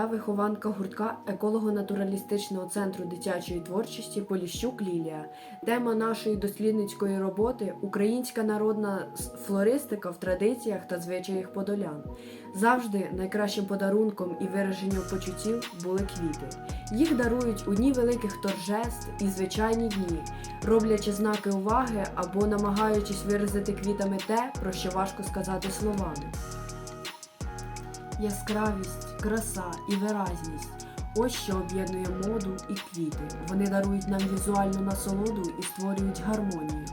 Я вихованка гуртка еколого-натуралістичного центру дитячої творчості Поліщук Лілія. Тема нашої дослідницької роботи українська народна флористика в традиціях та звичаях подолян. Завжди найкращим подарунком і вираженням почуттів були квіти. Їх дарують у дні великих торжеств і звичайні дні, роблячи знаки уваги або намагаючись виразити квітами те, про що важко сказати словами. Яскравість, краса і виразність ось що об'єднує моду і квіти. Вони дарують нам візуальну насолоду і створюють гармонію.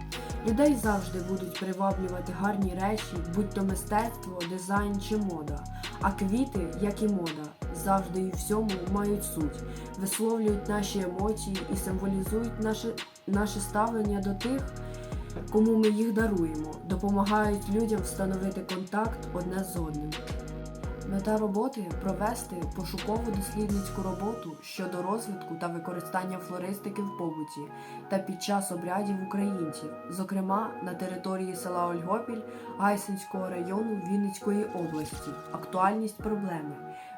Людей завжди будуть приваблювати гарні речі, будь то мистецтво, дизайн чи мода. А квіти, як і мода, завжди і всьому мають суть, висловлюють наші емоції і символізують наше, наше ставлення до тих, кому ми їх даруємо, допомагають людям встановити контакт одне з одним. Мета роботи провести пошукову дослідницьку роботу щодо розвитку та використання флористики в побуті та під час обрядів українців, зокрема на території села Ольгопіль Гайсинського району Вінницької області. Актуальність проблеми.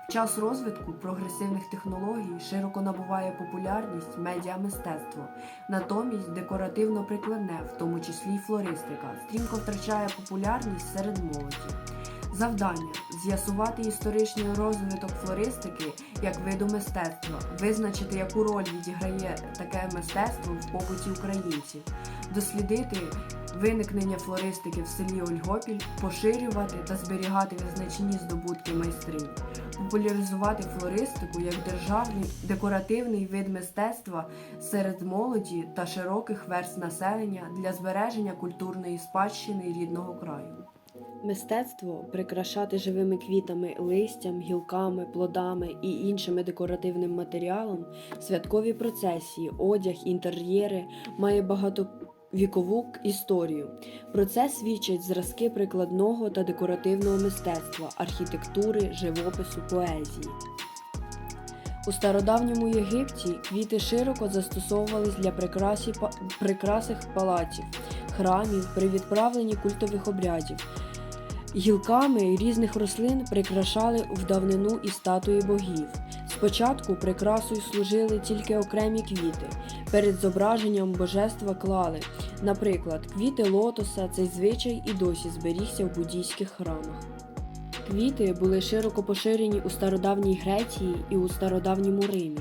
В час розвитку прогресивних технологій широко набуває популярність медіамистецтво. Натомість декоративно-прикладне, в тому числі й флористика, стрімко втрачає популярність серед молоді. Завдання з'ясувати історичний розвиток флористики як виду мистецтва, визначити, яку роль відіграє таке мистецтво в побуті українців, дослідити виникнення флористики в селі Ольгопіль, поширювати та зберігати визначні здобутки майстринь, популяризувати флористику як державний декоративний вид мистецтва серед молоді та широких верст населення для збереження культурної спадщини рідного краю. Мистецтво прикрашати живими квітами, листям, гілками, плодами і іншими декоративним матеріалом, святкові процесії, одяг, інтер'єри має багатовікову к- історію. Про це свідчать зразки прикладного та декоративного мистецтва, архітектури, живопису, поезії. У стародавньому Єгипті квіти широко застосовувались для прикрасих палаців, храмів при відправленні культових обрядів. Гілками різних рослин прикрашали в давнину і статуї богів. Спочатку прикрасою служили тільки окремі квіти. Перед зображенням божества клали. Наприклад, квіти лотоса цей звичай і досі зберігся в буддійських храмах. Квіти були широко поширені у стародавній Греції і у стародавньому Римі.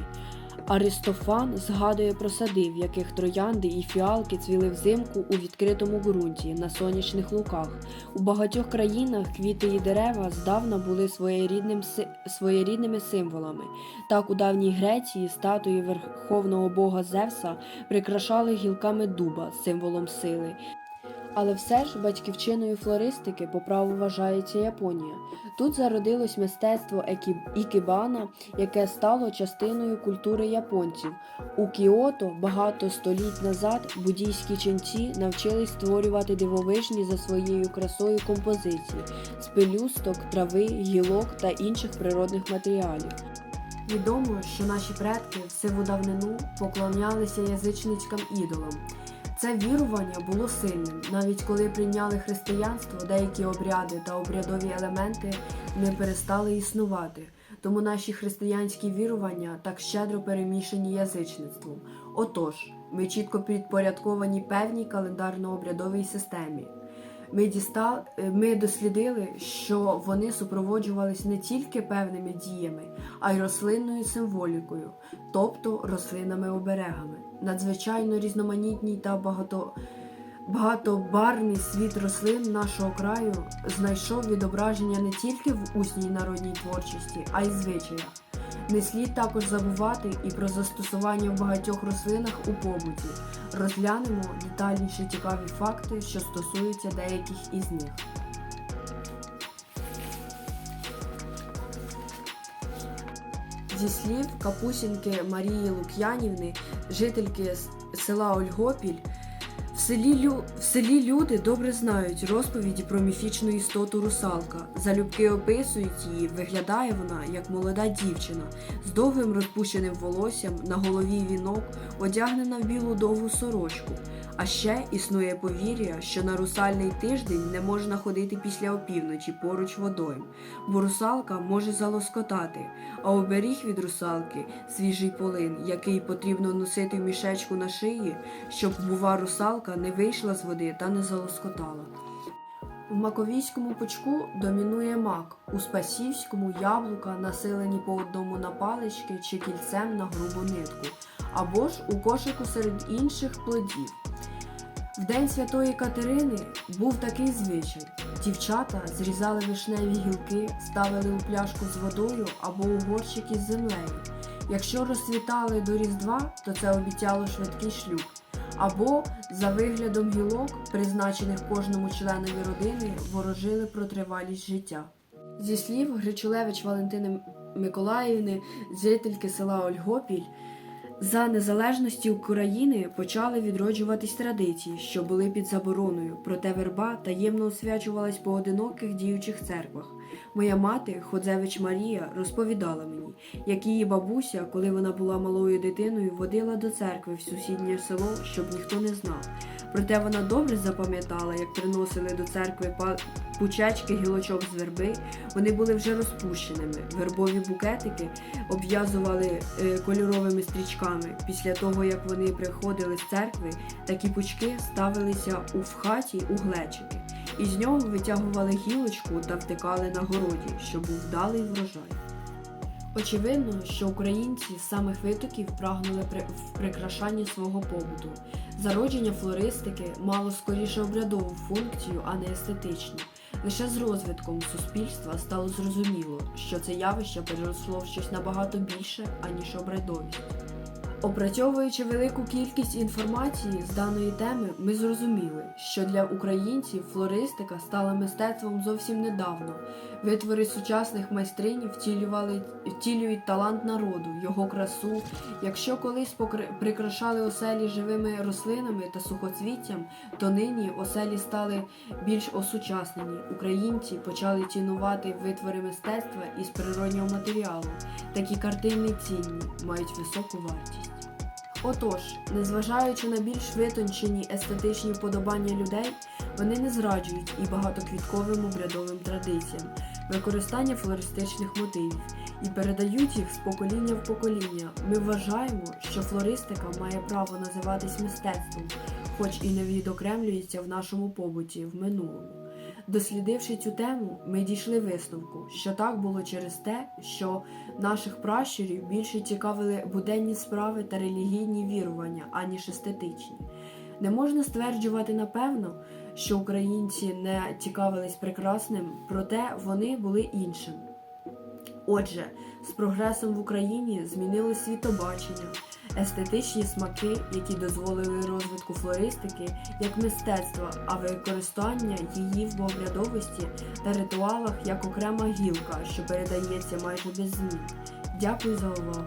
Аристофан згадує про сади, в яких троянди і фіалки цвіли взимку у відкритому ґрунті на сонячних луках. У багатьох країнах квіти і дерева здавна були своєрідним, своєрідними символами. Так у давній Греції статуї верховного бога Зевса прикрашали гілками дуба, символом сили. Але все ж батьківчиною флористики по праву вважається Японія. Тут зародилось мистецтво ікебана, яке стало частиною культури японців. У Кіото багато століть назад буддійські ченці навчились створювати дивовижні за своєю красою композиції з пелюсток, трави, гілок та інших природних матеріалів. Відомо, що наші предки в сиву давнину поклонялися язичницьким ідолам. Це вірування було сильним, навіть коли прийняли християнство, деякі обряди та обрядові елементи не перестали існувати. Тому наші християнські вірування так щедро перемішані язичництвом. Отож, ми чітко підпорядковані певній календарно-обрядовій системі. Ми, діста... е, ми дослідили, що вони супроводжувались не тільки певними діями, а й рослинною символікою, тобто рослинами-оберегами. Надзвичайно різноманітній та багато... багатобарний світ рослин нашого краю знайшов відображення не тільки в усній народній творчості, а й звичаях. Не слід також забувати і про застосування в багатьох рослинах у побуті. Розглянемо детальніше цікаві факти, що стосуються деяких із них. Зі слів Капусінки Марії Лук'янівни, жительки села Ольгопіль, селі, лю... в селі люди добре знають розповіді про міфічну істоту русалка. Залюбки описують її, виглядає вона як молода дівчина з довгим розпущеним волоссям, на голові вінок, одягнена в білу довгу сорочку. А ще існує повір'я, що на русальний тиждень не можна ходити після опівночі поруч водойм, бо русалка може залоскотати, а оберіг від русалки свіжий полин, який потрібно носити в мішечку на шиї, щоб бува русалка не вийшла з води та не залоскотала. В Маковійському пучку домінує мак, у Спасівському яблука, населені по одному на палички чи кільцем на грубу нитку, або ж у кошику серед інших плодів. В День Святої Катерини був такий звичай. Дівчата зрізали вишневі гілки, ставили у пляшку з водою або у горщик із землею. Якщо розцвітали до Різдва, то це обіцяло швидкий шлюб. Або за виглядом гілок, призначених кожному членові родини, ворожили про тривалість життя. Зі слів Гречулевич Валентини Миколаївни, жительки села Ольгопіль, за незалежності України почали відроджуватись традиції, що були під забороною, проте верба таємно освячувалась по одиноких діючих церквах. Моя мати, Ходзевич Марія, розповідала мені, як її бабуся, коли вона була малою дитиною, водила до церкви в сусіднє село, щоб ніхто не знав. Проте вона добре запам'ятала, як приносили до церкви пучечки гілочок з верби. Вони були вже розпущеними. Вербові букетики обв'язували е, кольоровими стрічками. Після того, як вони приходили з церкви, такі пучки ставилися у хаті у глечики. І з нього витягували гілочку та втикали на городі, щоб був вдалий врожай. Очевидно, що українці з самих витоків прагнули при... в прикрашанні свого побуту. Зародження флористики мало скоріше обрядову функцію, а не естетичну. Лише з розвитком суспільства стало зрозуміло, що це явище переросло в щось набагато більше, аніж обрядовість. Опрацьовуючи велику кількість інформації з даної теми, ми зрозуміли, що для українців флористика стала мистецтвом зовсім недавно. Витвори сучасних майстринь втілюють талант народу, його красу. Якщо колись покри- прикрашали оселі живими рослинами та сухоцвіттям, то нині оселі стали більш осучаснені. Українці почали цінувати витвори мистецтва із природнього матеріалу. Такі картини цінні, мають високу вартість. Отож, незважаючи на більш витончені естетичні вподобання людей, вони не зраджують і багатоквітковим обрядовим традиціям, використання флористичних мотивів і передають їх з покоління в покоління. Ми вважаємо, що флористика має право називатись мистецтвом, хоч і не відокремлюється в нашому побуті в минулому. Дослідивши цю тему, ми дійшли висновку, що так було через те, що наших пращурів більше цікавили буденні справи та релігійні вірування, аніж естетичні. Не можна стверджувати напевно, що українці не цікавились прекрасним, проте вони були іншим. Отже, з прогресом в Україні змінилось світобачення, естетичні смаки, які дозволили розвитку флористики як мистецтва, а використання її в обрядовості та ритуалах як окрема гілка, що передається майже без змін. Дякую за увагу.